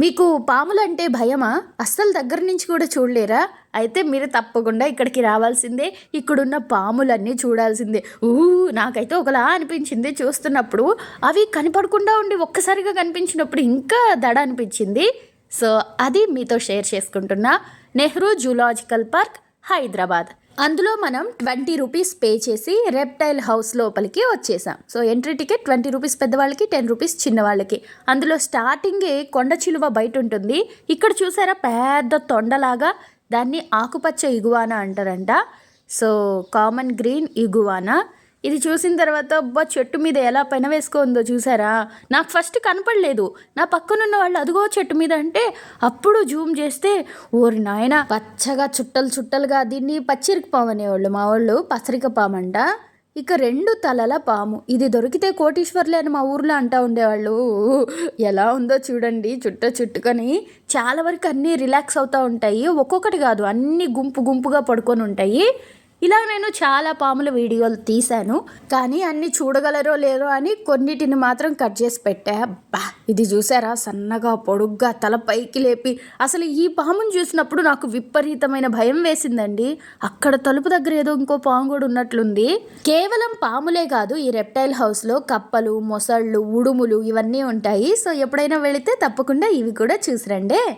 మీకు పాములంటే భయమా? అస్సలు దగ్గర నుంచి కూడా చూడలేరా? అయితే మీరు తప్పకుండా ఇక్కడికి రావాల్సిందే. ఇక్కడున్న పాములన్నీ చూడాల్సిందే. ఊ నాకైతే ఒకలా అనిపించింది చూస్తున్నప్పుడు. అవి కనపడకుండా ఉండి ఒక్కసారిగా కనిపించినప్పుడు ఇంకా దడ అనిపించింది. సో అది మీతో షేర్ చేసుకుంటున్నా. Nehru zoological park Hyderabad. అందులో మనం ట్వంటీ రూపీస్ పే చేసి రెప్టైల్ హౌస్ లోపలికి వచ్చేసాం. So entry ticket twenty rupees పెద్దవాళ్ళకి టెన్ రూపీస్ చిన్నవాళ్ళకి. అందులో స్టార్టింగే కొండ చిలువ బయట ఉంటుంది. ఇక్కడ చూసారా పెద్ద తొండలాగా దాన్ని ఆకుపచ్చ ఇగువానా అంటారంట. So common green iguana. ఇది చూసిన తర్వాత అబ్బా చెట్టు మీద ఎలా పెన వేసుకుందో చూసారా? నాకు ఫస్ట్ కనపడలేదు. నా పక్కనున్న వాళ్ళు అదిగో చెట్టు మీద అంటే అప్పుడు జూమ్ చేస్తే ఓరి నాయన పచ్చగా చుట్టలు చుట్టలుగా దీన్ని పచ్చిరికపాము అనేవాళ్ళు. మా వాళ్ళు పసరిక పామంట అంట. ఇక రెండు తలల పాము. ఇది దొరికితే కోటీశ్వర్లే అని మా ఊర్లో అంటా ఉండేవాళ్ళు. ఎలా ఉందో చూడండి చుట్ట చుట్టుకొని. చాలా వరకు అన్నీ రిలాక్స్ అవుతూ ఉంటాయి. ఒక్కొక్కటి కాదు అన్నీ గుంపు గుంపుగా పడుకొని ఉంటాయి. ఇలా నేను చాలా పాముల వీడియోలు తీశాను కానీ అన్ని చూడగలరో లేరో అని కొన్నిటిని మాత్రం కట్ చేసి పెట్టా. బా ఇది చూసారా? సన్నగా పొడుగ్గా తల పైకి లేపి. అసలు ఈ పాముని చూసినప్పుడు నాకు విపరీతమైన భయం వేసిందండి. అక్కడ తలుపు దగ్గర ఏదో ఇంకో పాము కూడా ఉన్నట్లుంది. కేవలం పాములే కాదు ఈ రెప్టైల్ హౌస్లో కప్పలు మొసళ్ళు ఉడుములు ఇవన్నీ ఉంటాయి. సో ఎప్పుడైనా వెళితే తప్పకుండా ఇవి కూడా చూసిరండే.